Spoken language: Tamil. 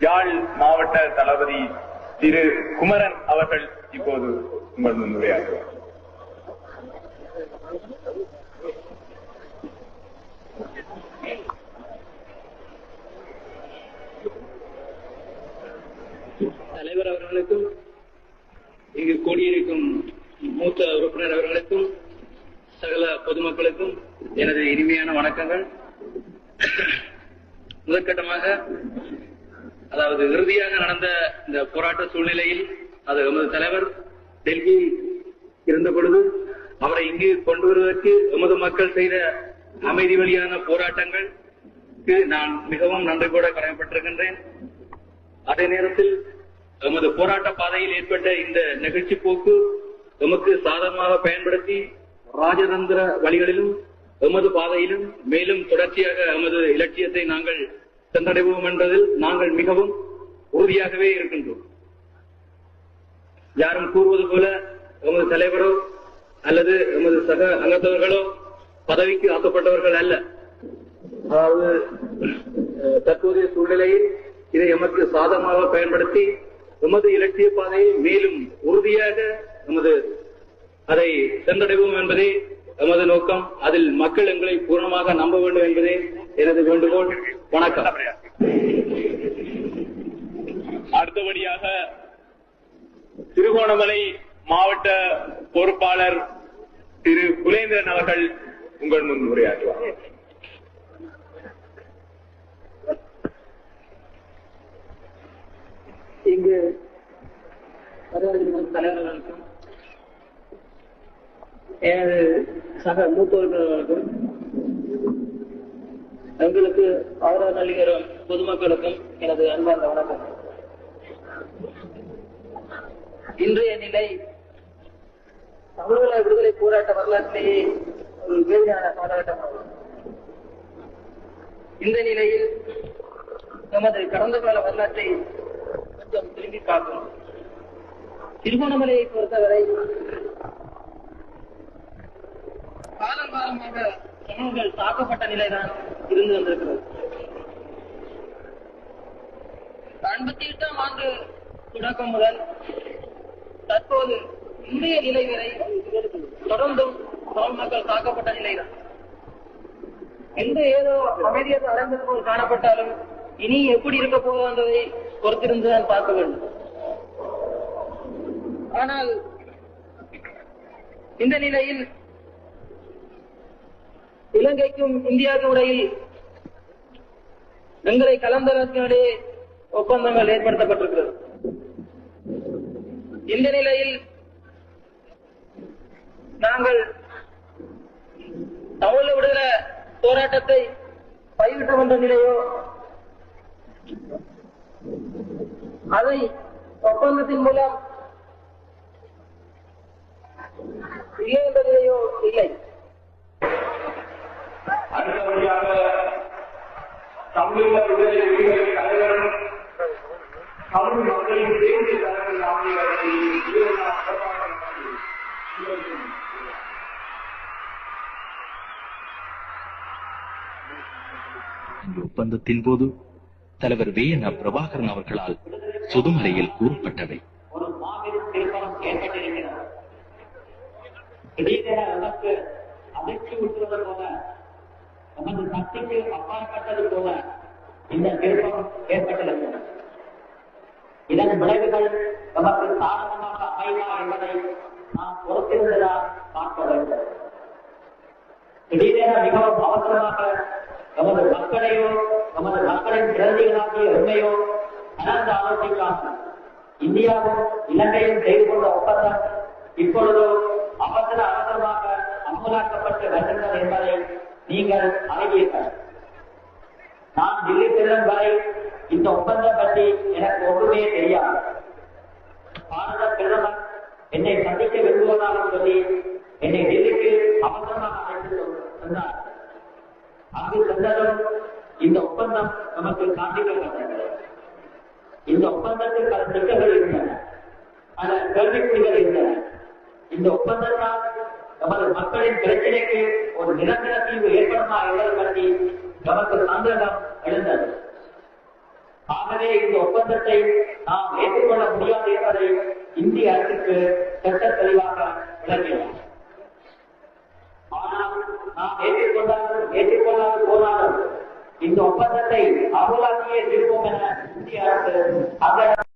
யாழ் மாவட்ட தளபதி திரு குமரன் அவர்கள் இப்போது உங்கள் உரையாற்றுவார் தலைவர் அவர்களுக்கும் இங்கு கூடியிருக்கும் மூத்த உறுப்பினர் அவர்களுக்கும் சகல பொதுமக்களுக்கும் எனது இனிமையான வணக்கங்கள். முதற்கட்டமாக அதாவது இறுதியாக நடந்த இந்த போராட்ட சூழ்நிலையில் அது எமது தலைவர் டெல்லியில் இருந்த பொழுது அவரை இங்கு கொண்டு வருவதற்கு எமது மக்கள் செய்த அமைதி வழியான போராட்டங்களுக்கு நான் மிகவும் நன்றி கூட கடமைப்பட்டிருக்கின்றேன். அதே நேரத்தில் எமது போராட்ட பாதையில் ஏற்பட்ட இந்த நெகிழ்ச்சி போக்கு எமக்கு சாதகமாக பயன்படுத்தி ராஜதந்திர வழிகளிலும் எமது பாதையிலும் மேலும் தொடர்ச்சியாக எமது இலட்சியத்தை நாங்கள் சென்றடைவோம் என்பதில் நாங்கள் மிகவும் உறுதியாகவே இருக்கின்றோம். யாரும் கூறுவது போல எமது தலைவரோ அல்லது எமது சக அங்கத்தவர்களோ பதவிக்கு ஆக்கப்பட்டவர்கள் அல்ல. அதாவது தற்போதைய சூழ்நிலையில் இதை எமக்கு சாதகமாக பயன்படுத்தி எமது இலட்சிய பாதையை மேலும் உறுதியாக எமது அதை சென்றடைவோம் என்பதே எமது நோக்கம் அதில் மக்கள் எங்களை பூர்ணமாக நம்ப வேண்டும் என்பதே எனது வேண்டுகோள். வணக்கம். அடுத்தபடியாக திருகோணமலை மாவட்ட பொறுப்பாளர் திரு குலேந்திரன் அவர்கள் உங்கள் முன் உரையாற்றுவார். இங்கு தலைவர்களுக்கும் எனது சக மூத்தவர்களுக்கும் எங்களுக்கு ஆதரவு நல்கிற பொதுமக்களுக்கும் எனது அன்பார்ந்த வணக்கம். இன்றைய நிலை தமிழக விடுதலை போராட்ட வரலாற்றிலேயே ஒரு வேதியான காலகட்டமாகும். இந்த நிலையில் நமது கடந்த கால வரலாற்றை கொஞ்சம் திரும்பி பார்க்கணும் திருகோணமலையை பொறுத்தவரை காலம் காலமாக சமூகங்கள் தாக்கப்பட்ட நிலைதான் இருந்து வந்திருக்கிறது. ஐம்பத்தி எட்டாம் ஆண்டு தொடக்கம் முதல் தற்போது இந்திய நிலை வரை தொடர்ந்தும் தமிழ் மக்கள் தாக்கப்பட்ட நிலைதான். எந்த ஏதோ அமைதியாக அடைந்தது போல் காணப்பட்டாலும் இனி எப்படி இருக்க போகுது என்பதை பொறுத்திருந்துதான் பார்க்க வேண்டும். ஆனால் இந்த நிலையில் இலங்கைக்கும் இந்தியாவுக்கும் இடையில் எங்களை கலந்ததற்கிடையே ஒப்பந்தங்கள் ஏற்படுத்தப்பட்டிருக்கிறது. இந்த நிலையில் நாங்கள் தமிழ விடுதலை போராட்டத்தை கைவிட்டோம் வந்த நிலையோ அதை ஒப்பந்தத்தின் மூலம் இல்லை என்ற நிலையோ இல்லை. அடுத்தபடியாக தமிழக விடுதலை புலிகளின் தலைவரும் தமிழ் மக்களின் தேசிய தலைவர் இந்த ஒப்பந்தத்தின் போது தலைவர் வே என் பிரபாகரன் அவர்களால் சுதுமலையில் கூறப்பட்டவை. ஒரு மாபெரும் திருப்பம் ஏற்பட்டிருக்கிறது. திடீரென அதிர்ச்சி விட்டுவது போல நமது சக்திக்கு அப்பாற்பட்டது போல இந்த திருப்பம் ஏற்பட்டது இதன் விளைவுகள் நமக்கு சாதகமாக அமைவா என்பதை நாம் பொறுத்திருந்துதான் பார்க்க வேண்டும். திடீரென மிகவும் அவசரமாக நமது மக்களையோ நமது மக்களின் பிரதிகளாகிய உண்மையோ கலந்து ஆலோசிக்காமல் இந்தியாவும் இலங்கையும் செய்து கொண்ட ஒப்பந்தம் இப்பொழுதோ அவசர அவசரமாக அமலாக்கப்பட்டு வருகின்றது என்பதை நீங்கள் அறிவீர்கள். நான் டெல்லி செல்லும் வரை இந்த ஒப்பந்தம் பற்றி எனக்கு ஒன்றுமே தெரியாது. பாரத பிரதமர் என்னை சந்திக்க விரும்புவதாக சொல்லி என்னை டெல்லிக்கு அவசரமாக அழைத்து சென்றார் அங்கு சென்றதும் இந்த ஒப்பந்தம் நமக்கு காண்பிக்கப்பட்டது. இந்த ஒப்பந்தத்தில் பல சிக்கல்கள் இருந்தன. பல கேள்விக்குறிகள் இருந்தன. இந்த ஒப்பந்தத்தால் நமது மக்களின் பிரச்சனைக்கு ஒரு நிரந்தர தீர்வு ஏற்படுமா என்பது பற்றி நமக்கு சந்தேகம் எழுந்தது. ஆகவே இந்த ஒப்பந்தத்தை நாம் ஏற்றுக்கொள்ள முடியாது என்பதை இந்திய அரசுக்கு சட்ட தெளிவாக விளங்கினோம் ஆனால் நாம் ஏற்றுக்கொண்டாலும் ஏற்றுக்கொள்ளாது போனாலும் இந்த ஒப்பந்தத்தை அமலாக்கியே தீர்ப்போம் என இந்திய அரசு